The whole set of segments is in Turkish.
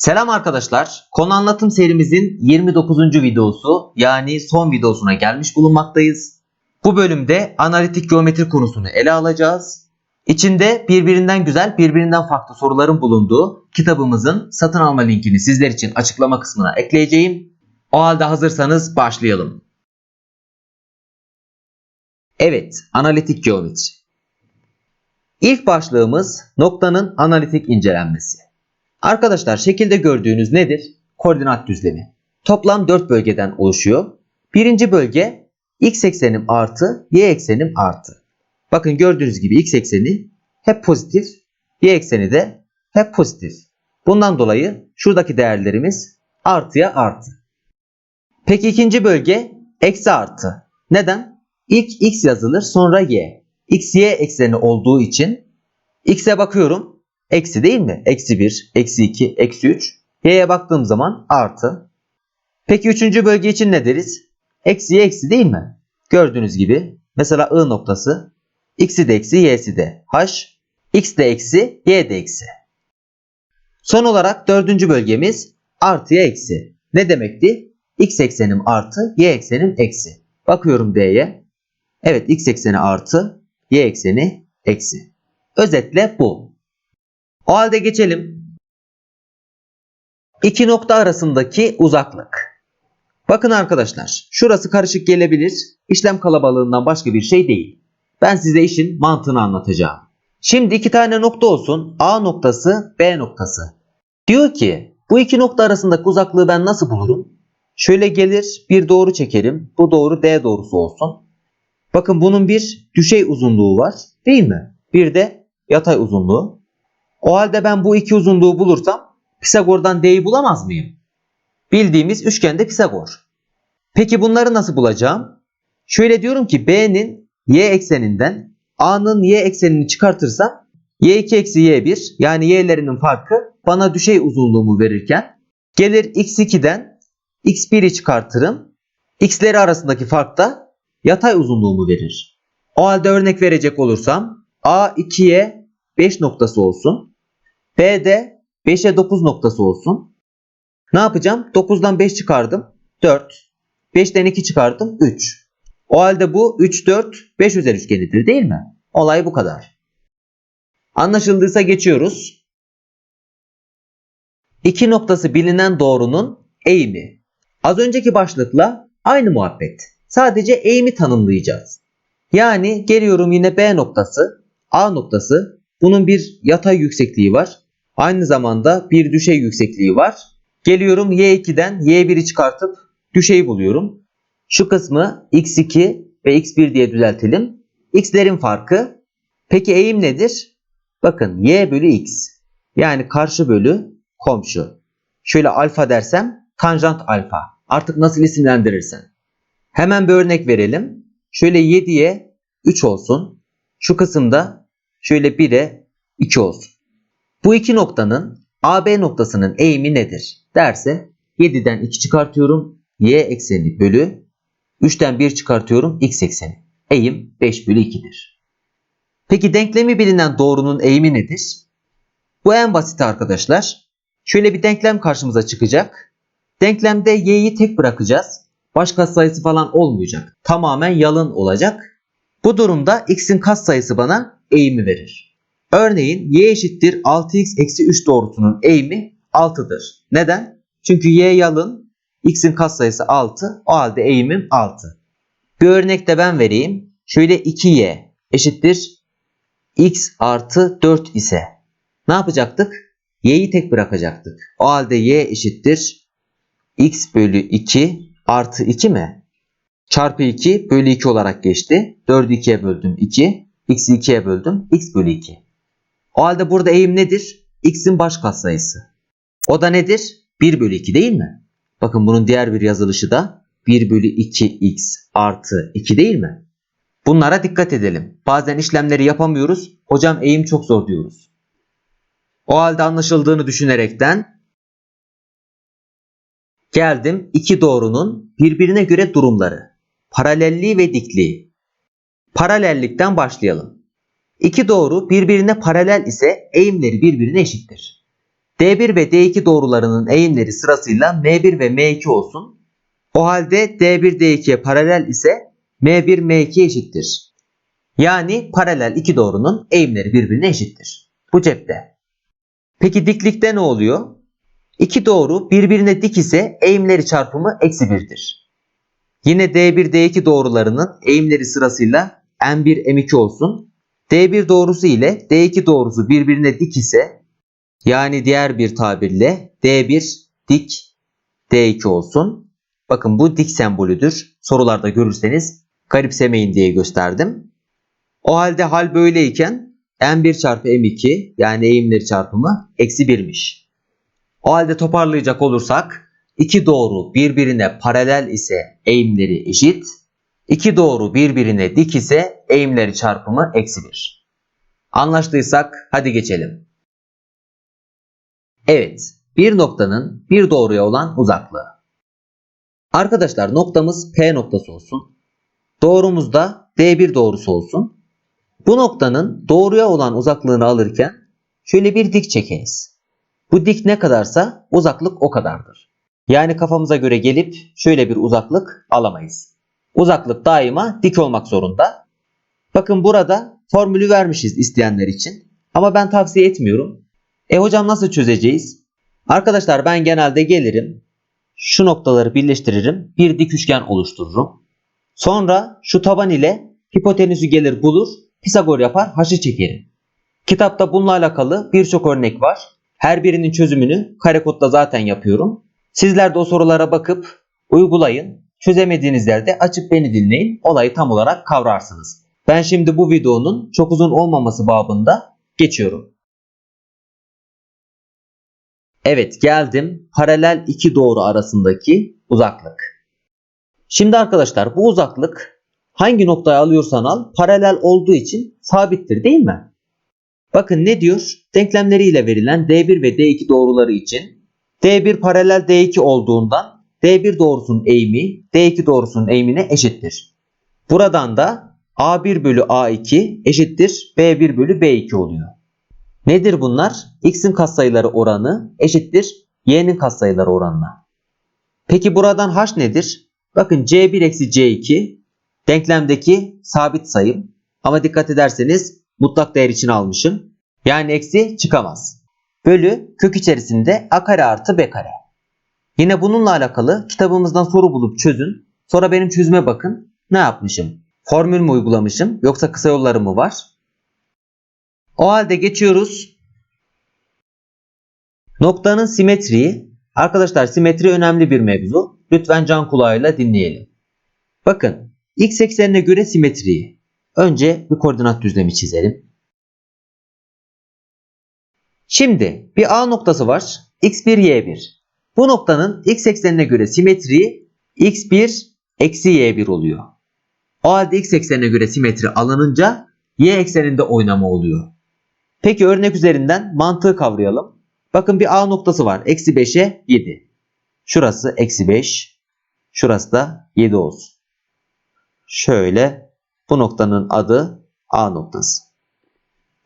Selam arkadaşlar. Konu anlatım serimizin 29. videosu yani son videosuna gelmiş bulunmaktayız. Bu bölümde analitik geometri konusunu ele alacağız. İçinde birbirinden güzel, birbirinden farklı soruların bulunduğu kitabımızın satın alma linkini sizler için açıklama kısmına ekleyeceğim. O halde hazırsanız başlayalım. Evet, analitik geometri. İlk başlığımız noktanın analitik incelenmesi. Arkadaşlar şekilde gördüğünüz nedir? Koordinat düzlemi. Toplam 4 bölgeden oluşuyor. Birinci bölge x eksenim artı y eksenim artı. Bakın gördüğünüz gibi x ekseni hep pozitif, y ekseni de hep pozitif. Bundan dolayı şuradaki değerlerimiz artıya artı. Peki ikinci bölge eksi artı. Neden? İlk x yazılır sonra y. x y ekseni olduğu için x'e bakıyorum Eksi değil mi? Eksi 1, eksi 2, eksi 3. Y'ye baktığım zaman artı. Peki üçüncü bölge için ne deriz? Eksiye eksi değil mi? Gördüğünüz gibi mesela I noktası x'i de eksi y'si de h. x de eksi y de eksi. Son olarak dördüncü bölgemiz artıya eksi. Ne demekti? x eksenim artı y eksenim eksi. Bakıyorum D'ye. Evet x ekseni artı y ekseni eksi. Özetle bu. O halde geçelim. İki nokta arasındaki uzaklık. Bakın arkadaşlar, şurası karışık gelebilir. İşlem kalabalığından başka bir şey değil. Ben size işin mantığını anlatacağım. Şimdi iki tane nokta olsun. A noktası, B noktası. Diyor ki, bu iki nokta arasındaki uzaklığı ben nasıl bulurum? Şöyle gelir, bir doğru çekerim. Bu doğru D doğrusu olsun. Bakın bunun bir düşey uzunluğu var, değil mi? Bir de yatay uzunluğu. O halde ben bu iki uzunluğu bulursam Pisagor'dan D'yi bulamaz mıyım? Bildiğimiz üçgende Pisagor. Peki bunları nasıl bulacağım? Şöyle diyorum ki B'nin y ekseninden A'nın y eksenini çıkartırsam y2 eksi y1 yani y'lerinin farkı bana düşey uzunluğumu verirken gelir x2'den x1'i çıkartırım. x'leri arasındaki fark da yatay uzunluğumu verir. O halde örnek verecek olursam A2'ye 5 noktası olsun. B'de 5'e 9 noktası olsun. Ne yapacağım? 9'dan 5 çıkardım. 4. 5'ten 2 çıkardım. 3. O halde bu 3, 4, 5 üzeri üçgenidir değil mi? Olay bu kadar. Anlaşıldıysa geçiyoruz. İki noktası bilinen doğrunun eğimi. Az önceki başlıkla aynı muhabbet. Sadece eğimi tanımlayacağız. Yani geliyorum yine B noktası, A noktası. Bunun bir yatay yüksekliği var. Aynı zamanda bir düşey yüksekliği var. Geliyorum Y2'den Y1'i çıkartıp düşeyi buluyorum. Şu kısmı x2 ve x1 diye düzeltelim. X'lerin farkı. Peki eğim nedir? Bakın y bölü x. Yani karşı bölü komşu. Şöyle alfa dersem tanjant alfa. Artık nasıl isimlendirirsen. Hemen bir örnek verelim. Şöyle 7'ye 3 olsun. Şu kısımda şöyle 1'e 2 olsun. Bu iki noktanın AB noktasının eğimi nedir? Derse 7'den 2 çıkartıyorum. Y ekseni bölü 3'ten 1 çıkartıyorum. X ekseni. Eğim 5 bölü 2'dir. Peki denklemi bilinen doğrunun eğimi nedir? Bu en basit arkadaşlar. Şöyle bir denklem karşımıza çıkacak. Denklemde y'yi tek bırakacağız. Başka sayısı falan olmayacak. Tamamen yalın olacak. Bu durumda x'in katsayısı bana eğimi verir. Örneğin y eşittir 6x eksi 3 doğrusunun eğimi 6'dır. Neden? Çünkü y yalın, x'in katsayısı 6, o halde eğimim 6. Bir örnek de ben vereyim. Şöyle 2y eşittir x artı 4 ise ne yapacaktık? y'yi tek bırakacaktık. O halde y eşittir x bölü 2 artı 2 mi? Çarpı 2 bölü 2 olarak geçti. 4'ü 2'ye böldüm 2. x'i 2'ye böldüm. x bölü 2. O halde burada eğim nedir? x'in baş katsayısı. O da nedir? 1 bölü 2 değil mi? Bakın bunun diğer bir yazılışı da 1 bölü 2x artı 2 değil mi? Bunlara dikkat edelim. Bazen işlemleri yapamıyoruz. Hocam eğim çok zor diyoruz. O halde anlaşıldığını düşünerekten geldim iki doğrunun birbirine göre durumları. Paralelliği ve dikliği. Paralellikten başlayalım. İki doğru birbirine paralel ise eğimleri birbirine eşittir. D1 ve D2 doğrularının eğimleri sırasıyla M1 ve M2 olsun. O halde D1 D2'ye paralel ise M1 M2 eşittir. Yani paralel iki doğrunun eğimleri birbirine eşittir. Bu cepte. Peki diklikte ne oluyor? İki doğru birbirine dik ise eğimleri çarpımı eksi 1'dir. Yine D1 D2 doğrularının eğimleri sırasıyla M1 M2 olsun. D1 doğrusu ile D2 doğrusu birbirine dik ise yani diğer bir tabirle D1 dik D2 olsun. Bakın bu dik sembolüdür. Sorularda görürseniz garipsemeyin diye gösterdim. O halde hal böyleyken M1 çarpı M2 yani eğimleri çarpımı eksi 1'miş. O halde toparlayacak olursak iki doğru birbirine paralel ise eğimleri eşit. İki doğru birbirine dik ise eğimleri çarpımı eksi 1. Anlaştıysak hadi geçelim. Evet, bir noktanın bir doğruya olan uzaklığı. Arkadaşlar noktamız P noktası olsun. Doğrumuz da D1 doğrusu olsun. Bu noktanın doğruya olan uzaklığını alırken şöyle bir dik çekeriz. Bu dik ne kadarsa uzaklık o kadardır. Yani kafamıza göre gelip şöyle bir uzaklık alamayız. Uzaklık daima dik olmak zorunda. Bakın burada formülü vermişiz isteyenler için. Ama ben tavsiye etmiyorum. E hocam nasıl çözeceğiz? Arkadaşlar ben genelde gelirim. Şu noktaları birleştiririm. Bir dik üçgen oluştururum. Sonra şu taban ile hipotenüsü gelir bulur. Pisagor yapar haşı çekerim. Kitapta bununla alakalı birçok örnek var. Her birinin çözümünü kare kodda zaten yapıyorum. Sizler de o sorulara bakıp uygulayın. Çözemediğiniz yerde açıp beni dinleyin. Olayı tam olarak kavrarsınız. Ben şimdi bu videonun çok uzun olmaması babında geçiyorum. Evet geldim. Paralel iki doğru arasındaki uzaklık. Şimdi arkadaşlar bu uzaklık hangi noktaya alıyorsan al paralel olduğu için sabittir değil mi? Bakın ne diyor? Denklemleriyle verilen D1 ve D2 doğruları için D1 paralel D2 olduğundan D1 doğrusunun eğimi D2 doğrusunun eğimine eşittir. Buradan da A1 bölü A2 eşittir B1 bölü B2 oluyor. Nedir bunlar? X'in katsayıları oranı eşittir Y'nin katsayıları oranına. Peki buradan H nedir? Bakın C1 eksi C2 denklemdeki sabit sayım. Ama dikkat ederseniz mutlak değer için almışım. Yani eksi çıkamaz. Bölü kök içerisinde a kare artı b kare. Yine bununla alakalı kitabımızdan soru bulup çözün. Sonra benim çözüme bakın. Ne yapmışım? Formül mü uygulamışım yoksa kısa yolları mı var? O halde geçiyoruz. Noktanın simetriği. Arkadaşlar simetri önemli bir mevzu. Lütfen can kulağıyla dinleyelim. Bakın x eksenine göre simetriyi. Önce bir koordinat düzlemi çizelim. Şimdi bir A noktası var. x1 y1. Bu noktanın x eksenine göre simetriği x1 eksi y1 oluyor. O halde x eksenine göre simetri alınınca y ekseninde oynama oluyor. Peki örnek üzerinden mantığı kavrayalım. Bakın bir A noktası var. Eksi 5'e 7. Şurası eksi 5. Şurası da 7 olsun. Şöyle bu noktanın adı A noktası.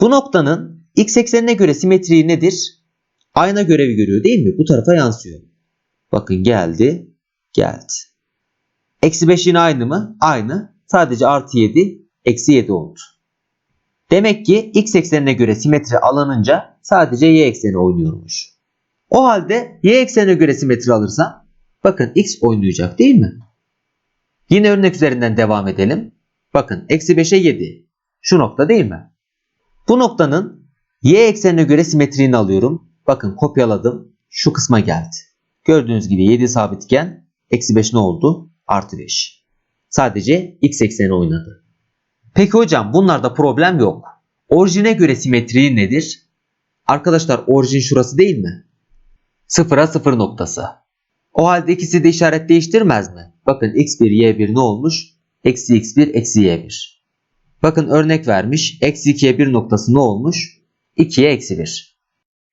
Bu noktanın x eksenine göre simetriği nedir? Ayna görevi görüyor değil mi? Bu tarafa yansıyor. Bakın geldi, geldi. Eksi 5 yine aynı mı? Aynı. Sadece artı 7, eksi 7 oldu. Demek ki x eksenine göre simetri alınınca sadece y ekseni oynuyormuş. O halde y eksenine göre simetri alırsam bakın x oynayacak değil mi? Yine örnek üzerinden devam edelim. Bakın eksi 5'e 7. Şu nokta değil mi? Bu noktanın y eksenine göre simetriğini alıyorum. Bakın kopyaladım. Şu kısma geldi. Gördüğünüz gibi 7 sabitken eksi 5 ne oldu? Artı 5. Sadece x ekseni oynadı. Peki hocam bunlarda problem yok. Orijine göre simetriği nedir? Arkadaşlar orijin şurası değil mi? Sıfıra sıfır noktası. O halde ikisi de işaret değiştirmez mi? Bakın x1 y1 ne olmuş? Eksi x1 eksi y1. Bakın örnek vermiş. Eksi 2'ye 1 noktası ne olmuş? 2'ye eksi 1.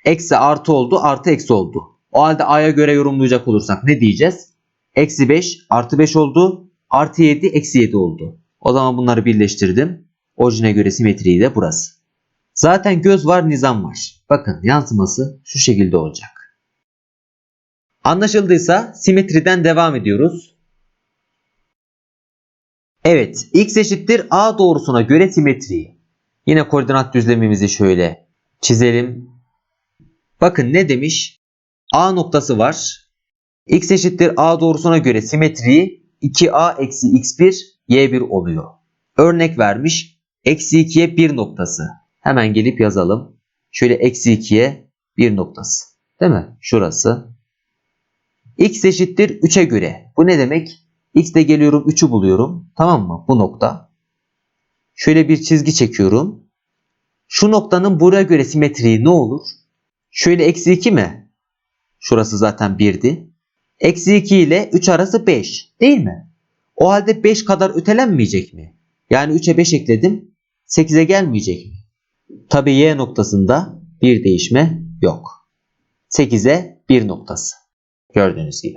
Eksi artı oldu artı eksi oldu. O halde a'ya göre yorumlayacak olursak ne diyeceğiz? Eksi 5 artı 5 oldu. Artı 7 eksi 7 oldu. O zaman bunları birleştirdim. Orijine göre simetriği de burası. Zaten göz var nizam var. Bakın yansıması şu şekilde olacak. Anlaşıldıysa simetriden devam ediyoruz. Evet x eşittir a doğrusuna göre simetriyi. Yine koordinat düzlemimizi şöyle çizelim. Bakın ne demiş? A noktası var. X eşittir A doğrusuna göre simetriyi 2A eksi x1 y1 oluyor. Örnek vermiş. Eksi 2'ye 1 noktası. Hemen gelip yazalım. Şöyle eksi 2'ye 1 noktası. Değil mi? Şurası. X eşittir 3'e göre. Bu ne demek? X'de geliyorum 3'ü buluyorum. Tamam mı? Bu nokta. Şöyle bir çizgi çekiyorum. Şu noktanın buraya göre simetriği ne olur? Şöyle eksi 2 mi? Şurası zaten 1'di. Eksi 2 ile 3 arası 5 değil mi? O halde 5 kadar ötelenmeyecek mi? Yani 3'e 5 ekledim. 8'e gelmeyecek mi? Tabi y noktasında bir değişme yok. 8'e 1 noktası. Gördüğünüz gibi.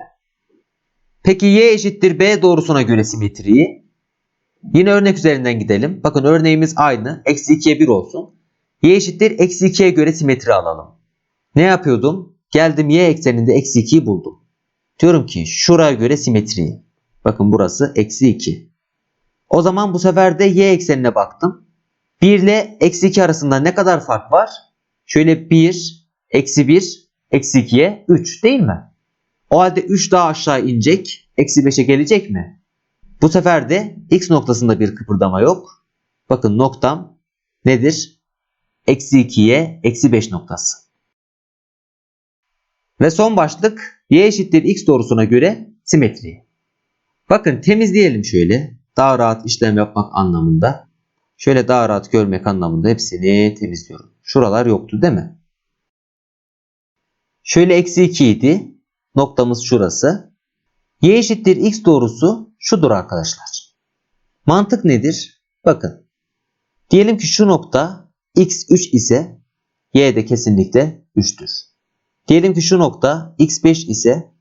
Peki y eşittir b doğrusuna göre simetriyi. Yine örnek üzerinden gidelim. Bakın örneğimiz aynı. Eksi 2'ye 1 olsun. y eşittir eksi 2'ye göre simetri alalım. Ne yapıyordum? Geldim y ekseninde eksi 2'yi buldum. Diyorum ki şuraya göre simetriyi. Bakın burası eksi 2. O zaman bu sefer de y eksenine baktım. 1 ile eksi 2 arasında ne kadar fark var? Şöyle 1, eksi 1, eksi 2'ye 3 değil mi? O halde 3 daha aşağı inecek. Eksi 5'e gelecek mi? Bu sefer de x noktasında bir kıpırdama yok. Bakın noktam nedir? Eksi 2'ye eksi 5 noktası. Ve son başlık y eşittir x doğrusuna göre simetri. Bakın temizleyelim şöyle. Daha rahat işlem yapmak anlamında. Şöyle daha rahat görmek anlamında hepsini temizliyorum. Şuralar yoktu değil mi? Şöyle eksi 2 idi. Noktamız şurası. Y eşittir x doğrusu şudur arkadaşlar. Mantık nedir? Bakın. Diyelim ki şu nokta x 3 ise y de kesinlikle 3'tür. Diyelim ki şu nokta x5 ise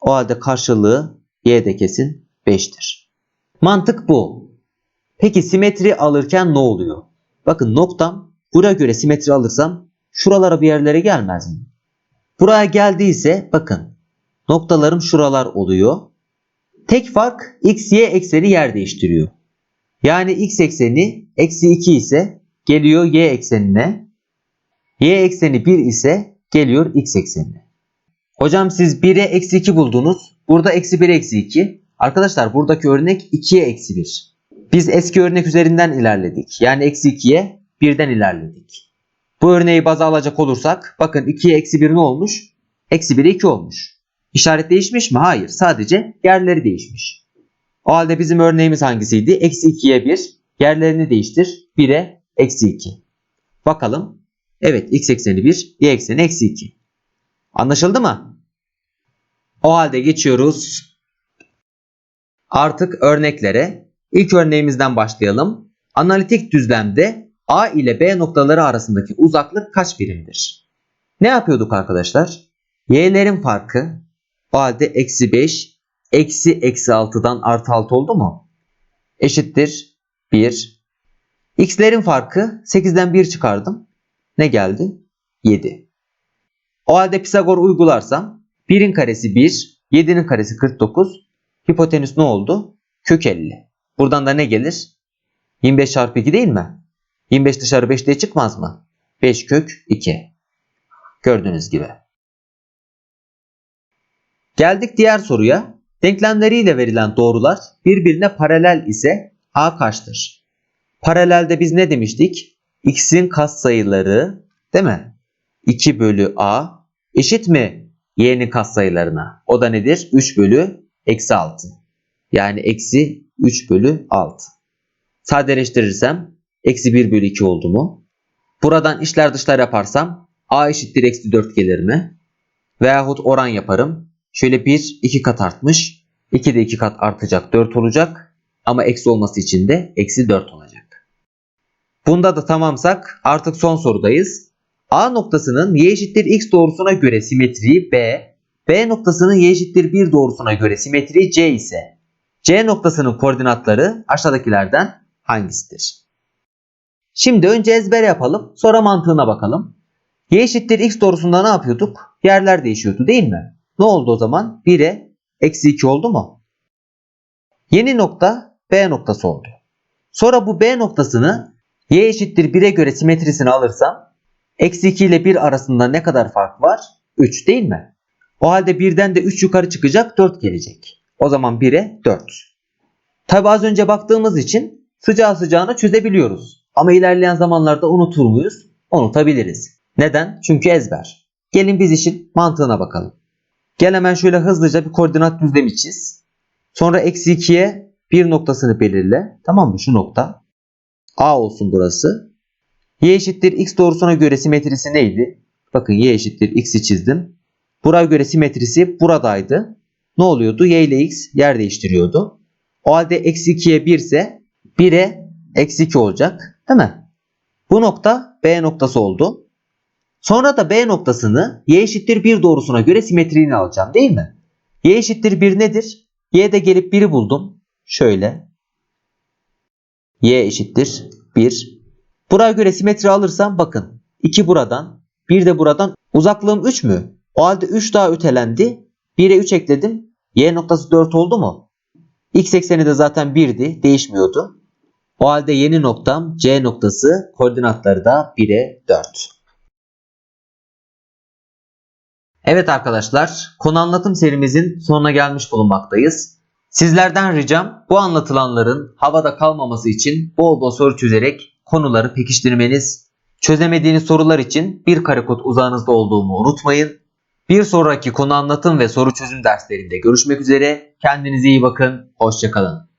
o halde karşılığı y de kesin 5'tir. Mantık bu. Peki simetri alırken ne oluyor? Bakın noktam buraya göre simetri alırsam şuralara bir yerlere gelmez mi? Buraya geldiyse bakın noktalarım şuralar oluyor. Tek fark x, y ekseni yer değiştiriyor. Yani x ekseni eksi 2 ise geliyor y eksenine. Y ekseni 1 ise geliyor x eksenine. Hocam siz 1'e eksi 2 buldunuz. Burada eksi 1 eksi 2. Arkadaşlar buradaki örnek 2'ye eksi 1. Biz eski örnek üzerinden ilerledik. Yani eksi 2'ye 1'den ilerledik. Bu örneği baza alacak olursak bakın 2'ye eksi 1 ne olmuş? Eksi 1'e 2 olmuş. İşaret değişmiş mi? Hayır. Sadece yerleri değişmiş. O halde bizim örneğimiz hangisiydi? Eksi 2'ye 1. Yerlerini değiştir. 1'e eksi 2. Bakalım. Evet x ekseni 1, y ekseni eksi 2. Anlaşıldı mı? O halde geçiyoruz. Artık örneklere. İlk örneğimizden başlayalım. Analitik düzlemde A ile B noktaları arasındaki uzaklık kaç birimdir? Ne yapıyorduk arkadaşlar? Y'lerin farkı o halde eksi 5 eksi eksi 6'dan artı 6 oldu mu? Eşittir 1. X'lerin farkı 8'den 1 çıkardım. Ne geldi? 7. O halde Pisagor uygularsam 1'in karesi 1, 7'nin karesi 49. Hipotenüs ne oldu? Kök 50. Buradan da ne gelir? 25 çarpı 2 değil mi? 25 dışarı 5 diye çıkmaz mı? 5 kök 2. Gördüğünüz gibi. Geldik diğer soruya. Denklemleriyle verilen doğrular birbirine paralel ise A kaçtır? Paralelde biz ne demiştik? X'in katsayıları değil mi? 2 bölü A eşit mi y'nin katsayılarına? O da nedir? 3 bölü eksi 6. Yani eksi 3 bölü 6. Sadeleştirirsem eksi 1 bölü 2 oldu mu? Buradan işler dışlar yaparsam A eşittir eksi 4 gelir mi? Veyahut oran yaparım. Şöyle 1 2 kat artmış. 2 de 2 kat artacak 4 olacak. Ama eksi olması için de eksi 4 olacak. Bunda da tamamsak artık son sorudayız. A noktasının y eşittir x doğrusuna göre simetriği B, B noktasının y eşittir 1 doğrusuna göre simetriği C ise C noktasının koordinatları aşağıdakilerden hangisidir? Şimdi önce ezber yapalım sonra mantığına bakalım. Y eşittir x doğrusunda ne yapıyorduk? Yerler değişiyordu değil mi? Ne oldu o zaman? 1'e eksi 2 oldu mu? Yeni nokta B noktası oldu. Sonra bu B noktasını y eşittir 1'e göre simetrisini alırsam eksi 2 ile 1 arasında ne kadar fark var? 3 değil mi? O halde 1'den de 3 yukarı çıkacak 4 gelecek. O zaman 1'e 4. Tabi az önce baktığımız için sıcağı sıcağına çözebiliyoruz. Ama ilerleyen zamanlarda unutur muyuz? Unutabiliriz. Neden? Çünkü ezber. Gelin biz işin mantığına bakalım. Gel hemen şöyle hızlıca bir koordinat düzlemi çiz. Sonra eksi 2'ye 1 noktasını belirle. Tamam mı? Şu nokta. A olsun burası. Y eşittir x doğrusuna göre simetrisi neydi? Bakın y eşittir x'i çizdim. Buraya göre simetrisi buradaydı. Ne oluyordu? Y ile x yer değiştiriyordu. O halde eksi 2'ye 1 ise 1'e eksi 2 olacak. Değil mi? Bu nokta B noktası oldu. Sonra da B noktasını y eşittir 1 doğrusuna göre simetriğini alacağım değil mi? Y eşittir 1 nedir? Y'de gelip 1'i buldum. Şöyle. Y eşittir 1. Buraya göre simetri alırsam bakın. 2 buradan, 1 de buradan. Uzaklığım 3 mü? O halde 3 daha ötelendi. 1'e 3 ekledim. Y noktası 4 oldu mu? X ekseni de zaten 1'di. Değişmiyordu. O halde yeni noktam C noktası koordinatları da 1'e 4. Evet arkadaşlar, konu anlatım serimizin sonuna gelmiş bulunmaktayız. Sizlerden ricam bu anlatılanların havada kalmaması için bol bol soru çözerek konuları pekiştirmeniz, çözemediğiniz sorular için bir kare kod uzağınızda olduğumu unutmayın. Bir sonraki konu anlatım ve soru çözüm derslerinde görüşmek üzere. Kendinize iyi bakın, hoşçakalın.